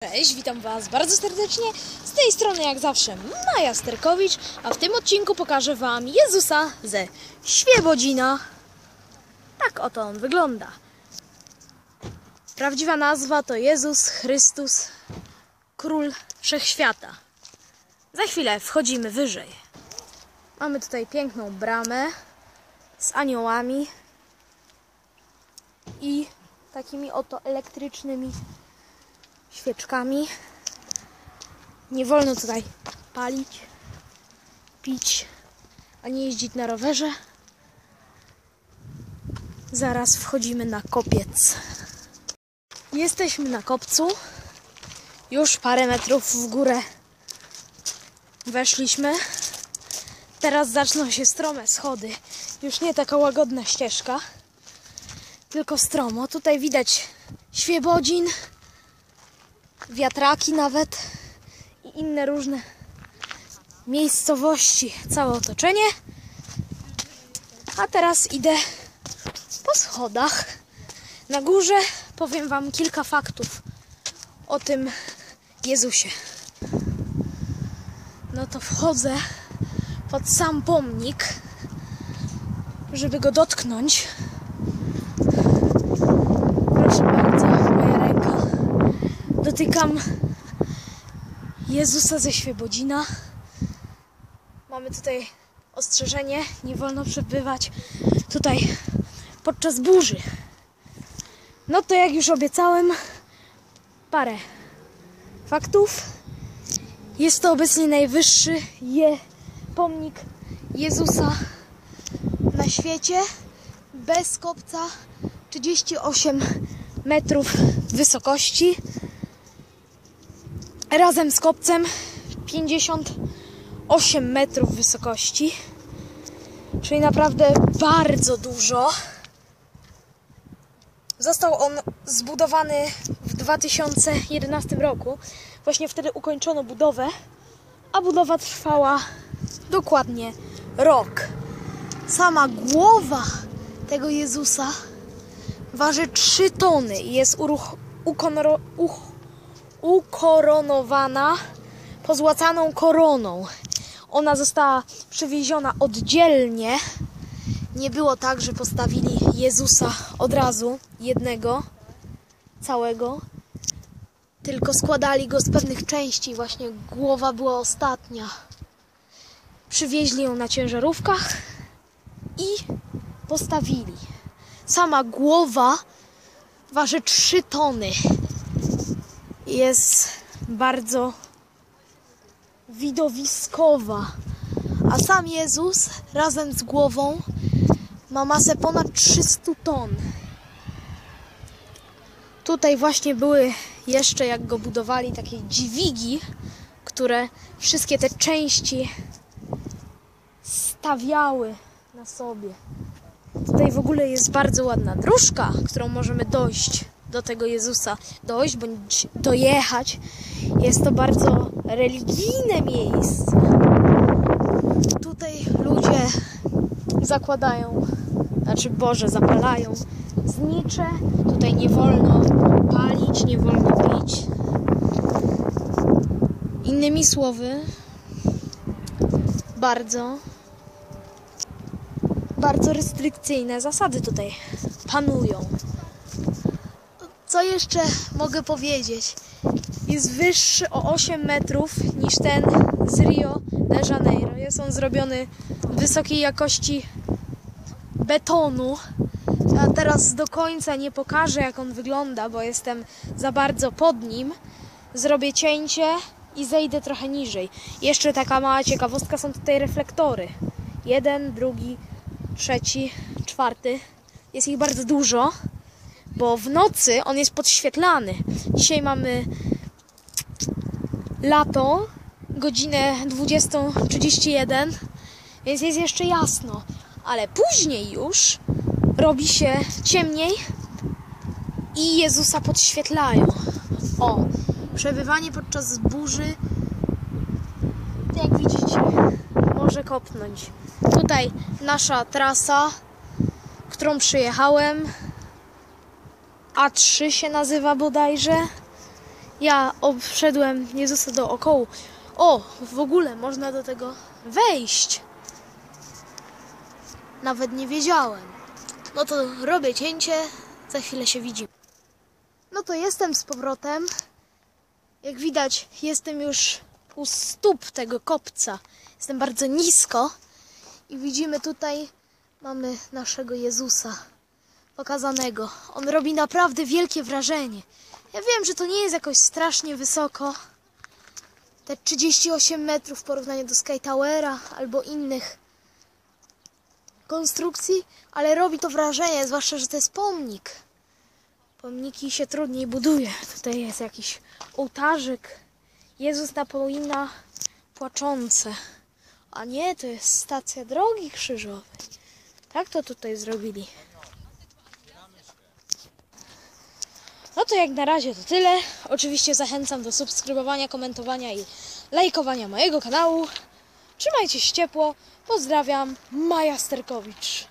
Cześć, witam Was bardzo serdecznie. Z tej strony jak zawsze Maja Sterkowicz, a w tym odcinku pokażę Wam Jezusa ze Świebodzina. Tak oto on wygląda. Prawdziwa nazwa to Jezus Chrystus, Król Wszechświata. Za chwilę wchodzimy wyżej. Mamy tutaj piękną bramę z aniołami i takimi oto elektrycznymi świeczkami. Nie wolno tutaj palić, pić, ani jeździć na rowerze. Zaraz wchodzimy na kopiec. Jesteśmy na kopcu. Już parę metrów w górę weszliśmy. Teraz zaczną się strome schody. Już nie taka łagodna ścieżka, tylko stromo. Tutaj widać świebodzin wiatraki nawet i inne różne miejscowości, całe otoczenie. A teraz idę po schodach. Na górze powiem Wam kilka faktów o tym Jezusie. No to wchodzę pod sam pomnik, żeby go dotknąć. Dotykam Jezusa ze Świebodzina. Mamy tutaj ostrzeżenie, nie wolno przebywać tutaj podczas burzy. No to jak już obiecałem, parę faktów. Jest to obecnie najwyższy je pomnik Jezusa na świecie. Bez kopca 38 metrów wysokości razem z kopcem 58 metrów wysokości. Czyli naprawdę bardzo dużo. Został on zbudowany w 2011 roku. Właśnie wtedy ukończono budowę, a budowa trwała dokładnie rok. Sama głowa tego Jezusa waży 3 tony i jest uruch- ukonro- uch- ukoronowana pozłacaną koroną. Ona została przywieziona oddzielnie. Nie było tak, że postawili Jezusa od razu, jednego, całego, tylko składali go z pewnych części. Właśnie głowa była ostatnia. Przywieźli ją na ciężarówkach i postawili. Sama głowa waży 3 tony jest bardzo widowiskowa. A sam Jezus razem z głową ma masę ponad 300 ton. Tutaj właśnie były jeszcze, jak go budowali, takie dźwigi, które wszystkie te części stawiały na sobie. Tutaj w ogóle jest bardzo ładna dróżka, którą możemy dojść do tego Jezusa dojść bądź dojechać. Jest to bardzo religijne miejsce. Tutaj ludzie zakładają, znaczy Boże, zapalają znicze. Tutaj nie wolno palić, nie wolno pić. Innymi słowy, bardzo, bardzo restrykcyjne zasady tutaj panują. Co jeszcze mogę powiedzieć? Jest wyższy o 8 metrów niż ten z Rio de Janeiro. Jest on zrobiony wysokiej jakości betonu. A teraz do końca nie pokażę, jak on wygląda, bo jestem za bardzo pod nim. Zrobię cięcie i zejdę trochę niżej. Jeszcze taka mała ciekawostka: są tutaj reflektory. Jeden, drugi, trzeci, czwarty. Jest ich bardzo dużo bo w nocy on jest podświetlany. Dzisiaj mamy lato, godzinę 20.31, więc jest jeszcze jasno, ale później już robi się ciemniej i Jezusa podświetlają. O, przebywanie podczas burzy, jak widzicie, może kopnąć. Tutaj nasza trasa, którą przyjechałem. A3 się nazywa bodajże. Ja obszedłem Jezusa dookoła. O, w ogóle można do tego wejść. Nawet nie wiedziałem. No to robię cięcie, za chwilę się widzimy. No to jestem z powrotem. Jak widać, jestem już u stóp tego kopca. Jestem bardzo nisko i widzimy tutaj mamy naszego Jezusa pokazanego. On robi naprawdę wielkie wrażenie. Ja wiem, że to nie jest jakoś strasznie wysoko. Te 38 metrów w porównaniu do Sky Towera albo innych konstrukcji, ale robi to wrażenie, zwłaszcza, że to jest pomnik. Pomniki się trudniej buduje. Tutaj jest jakiś ołtarzyk. Jezus napomina płaczące. A nie, to jest stacja drogi krzyżowej. Tak to tutaj zrobili. To jak na razie to tyle. Oczywiście zachęcam do subskrybowania, komentowania i lajkowania mojego kanału. Trzymajcie się ciepło. Pozdrawiam, Maja Sterkowicz.